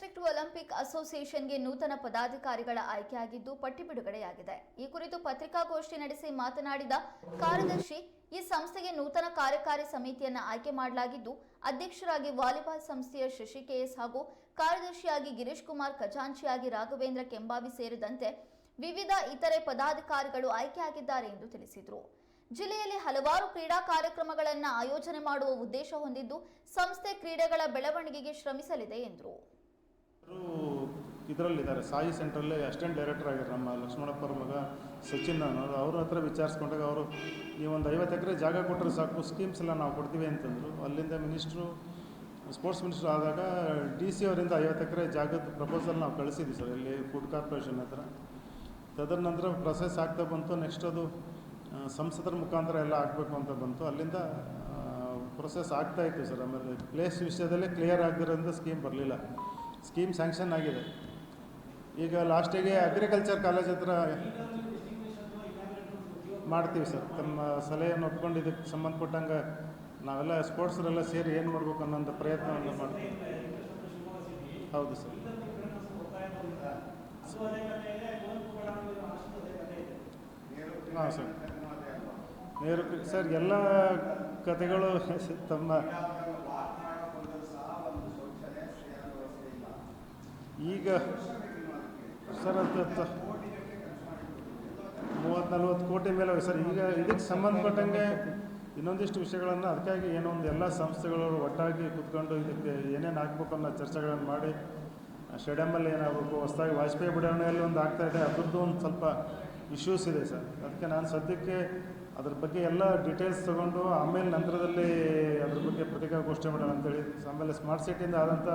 District Olympic ಅಸೋಸಿಯೇಷನ್ಗೆ ನೂತನ ಪದಾಧಿಕಾರಿಗಳ ಆಯ್ಕೆಯಾಗಿದ್ದು ಪಟ್ಟಿ ಬಿಡುಗಡೆಯಾಗಿದೆ ಈ ಕುರಿತು ಪತ್ರಿಕಾಗೋಷ್ಠಿ ನಡೆಸಿ ಮಾತನಾಡಿದ ಕಾರ್ಯದರ್ಶಿ, ಈ ಸಂಸ್ಥೆಗೆ ನೂತನ ಕಾರ್ಯಕಾರಿ ಸಮಿತಿಯನ್ನು ಆಯ್ಕೆ ಮಾಡಲಾಗಿದ್ದು, ಅಧ್ಯಕ್ಷರಾಗಿ ವಾಲಿಬಾಲ್ ಸಂಸ್ಥೆಯ ಶಶಿ ಕೆಎಸ್ ಹಾಗೂ ಕಾರ್ಯದರ್ಶಿಯಾಗಿ ಗಿರೀಶ್ ಕುಮಾರ್ ಖಜಾಂಚಿಯಾಗಿ ರಾಘವೇಂದ್ರ ಕೆಂಬಾವಿ ಸೇರಿದಂತೆ ವಿವಿಧ ಇತರೆ ಪದಾಧಿಕಾರಿಗಳು ಆಯ್ಕೆಯಾಗಿದ್ದಾರೆ ಎಂದು ತಿಳಿಸಿದರು. ಜಿಲ್ಲೆಯಲ್ಲಿ ಹಲವಾರು ಕ್ರೀಡಾ ಕಾರ್ಯಕ್ರಮಗಳನ್ನು ಆಯೋಜನೆ ಮಾಡುವ ಉದ್ದೇಶ ಹೊಂದಿದ್ದು, ಸಂಸ್ಥೆ ಕ್ರೀಡೆಗಳ ಬೆಳವಣಿಗೆಗೆ ಶ್ರಮಿಸಲಿದೆ ಎಂದರು. ಇದರಲ್ಲಿದ್ದಾರೆ. ಸಾಯಿ ಸೆಂಟ್ರಲ್ಲಿ ಅಸಿಸ್ಟೆಂಟ್ ಡೈರೆಕ್ಟರ್ ಆಗಿದ್ದಾರೆ ನಮ್ಮ ಲಕ್ಷ್ಮಣಪ್ಪರ ಮಗ ಸಚಿನ್ ಅನ್ನೋರು. ಅವ್ರ ಹತ್ರ ವಿಚಾರಿಸ್ಕೊಂಡಾಗ ಅವರು ನೀವೊಂದು ಐವತ್ತು ಎಕರೆ ಜಾಗ ಕೊಟ್ಟರೆ ಸಾಕು, ಸ್ಕೀಮ್ಸ್ ಎಲ್ಲ ನಾವು ಕೊಡ್ತೀವಿ ಅಂತಂದರು. ಅಲ್ಲಿಂದ ಮಿನಿಸ್ಟ್ರು, ಸ್ಪೋರ್ಟ್ಸ್ ಮಿನಿಸ್ಟ್ರು ಆದಾಗ ಡಿ ಸಿ ಅವರಿಂದ ಐವತ್ತು ಎಕರೆ ಜಾಗದ ಪ್ರಪೋಸಲ್ ನಾವು ಕಳಿಸಿದ್ವಿ ಸರ್, ಇಲ್ಲಿ ಫುಡ್ ಕಾರ್ಪೊರೇಷನ್ ಹತ್ರ. ತದನಂತರ ಪ್ರೊಸೆಸ್ ಆಗ್ತಾ ಬಂತು. ನೆಕ್ಸ್ಟ್ ಅದು ಸಂಸದರ ಮುಖಾಂತರ ಎಲ್ಲ ಆಗಬೇಕು ಅಂತ ಬಂತು. ಅಲ್ಲಿಂದ ಪ್ರೊಸೆಸ್ ಆಗ್ತಾ ಇತ್ತು ಸರ್. ಆಮೇಲೆ ಪ್ಲೇಸ್ ವಿಷಯದಲ್ಲೇ ಕ್ಲಿಯರ್ ಆಗದಿರೋದ್ರಿಂದ ಸ್ಕೀಮ್ ಬರಲಿಲ್ಲ. ಸ್ಕೀಮ್ ಸ್ಯಾಂಕ್ಷನ್ ಆಗಿದೆ. ಈಗ ಲಾಸ್ಟಿಗೆ ಅಗ್ರಿಕಲ್ಚರ್ ಕಾಲೇಜ್ ಹತ್ರ ಮಾಡ್ತೀವಿ ಸರ್ ತಮ್ಮ ಸಲಹೆಯನ್ನು ಒಪ್ಕೊಂಡು ಇದಕ್ಕೆ ಸಂಬಂಧಪಟ್ಟಂಗೆ ನಾವೆಲ್ಲ ಸ್ಪೋರ್ಟ್ಸ್ರೆಲ್ಲ ಸೇರಿ ಏನು ಮಾಡ್ಬೇಕು ಅನ್ನೋಂಥ ಪ್ರಯತ್ನವನ್ನು ಮಾಡ್ತೀವಿ. ಹೌದು ಸರ್ ಹಾಂ ಸರ್ ನೇರು ಸರ್ ಎಲ್ಲ ಕತೆಗಳು ತಮ್ಮ ಈಗ ಸರ್ ಅದು ತ- ಮೂವತ್ತು, ನಲ್ವತ್ತು ಕೋಟಿ ಮೇಲೆ ಸರ್. ಈಗ ಇದಕ್ಕೆ ಸಂಬಂಧಪಟ್ಟಂಗೆ ಇನ್ನೊಂದಿಷ್ಟು ವಿಷಯಗಳನ್ನು ಅದಕ್ಕಾಗಿ ಏನೋ ಒಂದು ಎಲ್ಲ ಸಂಸ್ಥೆಗಳು ಒಟ್ಟಾಗಿ ಕೂತ್ಕೊಂಡು ಇದಕ್ಕೆ ಏನೇನು ಹಾಕ್ಬೇಕು ಅನ್ನೋ ಚರ್ಚೆಗಳನ್ನು ಮಾಡಿ ಸ್ಟೇಡಿಯಮಲ್ಲಿ ಏನಾಗಬೇಕು, ಹೊಸದಾಗಿ ವಾಜಪೇಯಿ ಬಡಾವಣೆಯಲ್ಲಿ ಒಂದು ಇದೆ, ಅದ್ರದ್ದು ಒಂದು ಸ್ವಲ್ಪ ಇಶ್ಯೂಸ್ ಇದೆ ಸರ್. ಅದಕ್ಕೆ ನಾನು ಸದ್ಯಕ್ಕೆ ಅದ್ರ ಬಗ್ಗೆ ಎಲ್ಲ ಡೀಟೇಲ್ಸ್ ತೊಗೊಂಡು, ಆಮೇಲೆ ನಂತರದಲ್ಲಿ ಅದ್ರ ಬಗ್ಗೆ ಪತ್ರಿಕಾಗೋಷ್ಠಿ ಮಾಡೋಣ ಅಂತೇಳಿ. ಆಮೇಲೆ ಸ್ಮಾರ್ಟ್ ಸಿಟಿಯಿಂದ ಆದಂಥ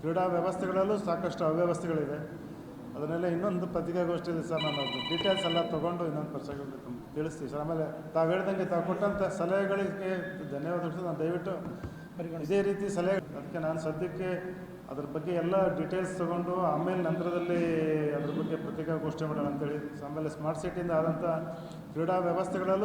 ಕ್ರೀಡಾ ವ್ಯವಸ್ಥೆಗಳಲ್ಲೂ ಸಾಕಷ್ಟು ಅವ್ಯವಸ್ಥೆಗಳಿದೆ ಅದನ್ನೆಲ್ಲ ಇನ್ನೊಂದು ಪತ್ರಿಕಾಗೋಷ್ಠಿಯಲ್ಲಿ ಸರ್ ನಾನು ಡೀಟೇಲ್ಸ್ ಎಲ್ಲ ತೊಗೊಂಡು ಇನ್ನೊಂದು ಪರ್ಸೆಂಟ್ ತಿಳಿಸ್ತೀವಿ ಸರ್. ಆಮೇಲೆ ತಾವು ಹೇಳ್ದಂಗೆ ತಾವು ಕೊಟ್ಟಂಥ ಸಲಹೆಗಳಿಗೆ ಧನ್ಯವಾದಗಳು ನಾನು ದಯವಿಟ್ಟು ಇದೇ ರೀತಿ ಸಲಹೆ ಅದಕ್ಕೆ ನಾನು ಸದ್ಯಕ್ಕೆ ಅದ್ರ ಬಗ್ಗೆ ಎಲ್ಲ ಡೀಟೇಲ್ಸ್ ತೊಗೊಂಡು ಆಮೇಲೆ ನಂತರದಲ್ಲಿ ಅದ್ರ ಬಗ್ಗೆ ಪತ್ರಿಕಾಗೋಷ್ಠಿ ಮಾಡೋಣ ಅಂತೇಳಿ. ಆಮೇಲೆ ಸ್ಮಾರ್ಟ್ ಸಿಟಿಯಿಂದ ಆದಂಥ ಕ್ರೀಡಾ ವ್ಯವಸ್ಥೆಗಳಲ್ಲೂ